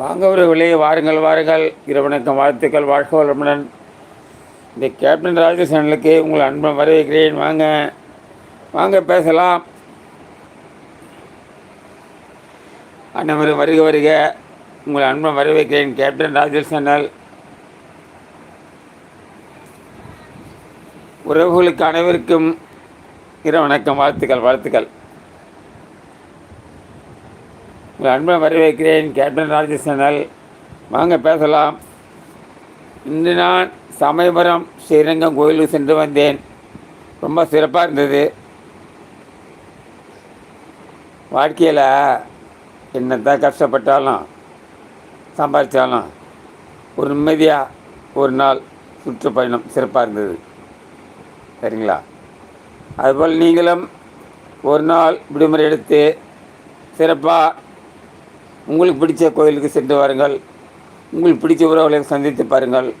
வாங்க உறவுகளே வாருங்கள் வாருங்கள். இரவணக்கம் வாழ்த்துக்கள் வாழ்க வளமுடன் இந்த கேப்டன் ராஜ சேனலுக்கு உங்களை அன்புடன் வரவேற்கிறேன். வாங்க வாங்க பேசலாம். அனைவரும் வருக வருக. உங்களை அன்பன் வரவேற்கிறேன் கேப்டன் ராஜல் சேனல் உறவுகளுக்கு அனைவருக்கும் இரவணக்கம் வாழ்த்துக்கள் வாழ்த்துக்கள். உங்கள் அன்பை வரவேற்கிறேன் கேப்டன் ராஜ சேனல் வாங்க பேசலாம். இன்று நான் சமயபுரம் ஸ்ரீரங்கம் கோயிலுக்கு சென்று வந்தேன். ரொம்ப சிறப்பாக இருந்தது. வாழ்க்கையில் என்னத்தான் கஷ்டப்பட்டாலும் சம்பாதிச்சாலும் ஒரு நிம்மதியாக ஒரு நாள் சுற்றுப்பயணம் சிறப்பாக இருந்தது. சரிங்களா? அதுபோல் நீங்களும் ஒரு நாள் விடுமுறை எடுத்து சிறப்பாக உங்களுக்கு பிடிச்ச கோயிலுக்கு சென்று வாருங்கள். உங்களுக்கு பிடிச்ச உறவுகளை சந்தித்து பாருங்கள்.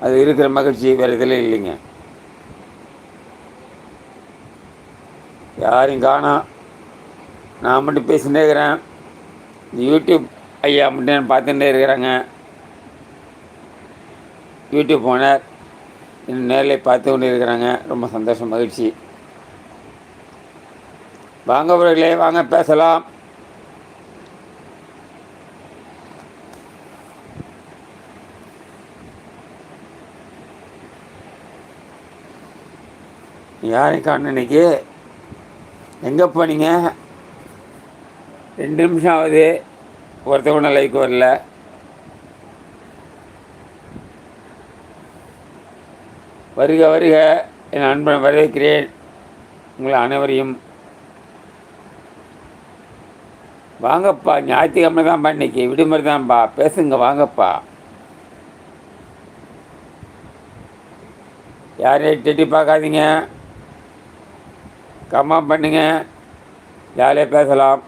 அது இருக்கிற மகிழ்ச்சி வேறு இதில் இல்லைங்க. யாரையும் காணோம் நான் மட்டும் பேசிகிட்டே இருக்கிறேன். இந்த யூடியூப் ஐயா மட்டும் பார்த்துட்டே இருக்கிறாங்க. யூடியூப் ஓனர் இன்னும் நேரில் பார்த்து கொண்டு இருக்கிறாங்க. ரொம்ப சந்தோஷம் மகிழ்ச்சி. வாங்க உறவுகளே வாங்க பேசலாம். யாரையும் காணும் இன்னைக்கு எங்கே போனீங்க? ரெண்டு நிமிஷம் ஆகுது. ஒருத்த கூட லைக் வரல. வருக வருக. என் நண்பன் வரவேற்கிறேன். உங்களை அனைவரையும். வாங்கப்பா ஞாயிற்றுக்கிழமை தான்ப்பா இன்னைக்கு. விடுமுறை தான்ப்பா. பேசுங்க வாங்கப்பா. யாரையும் டெட்டி பார்க்காதீங்க. கம்மா பண்ணுங்க ஜாலியாக பேசலாம்.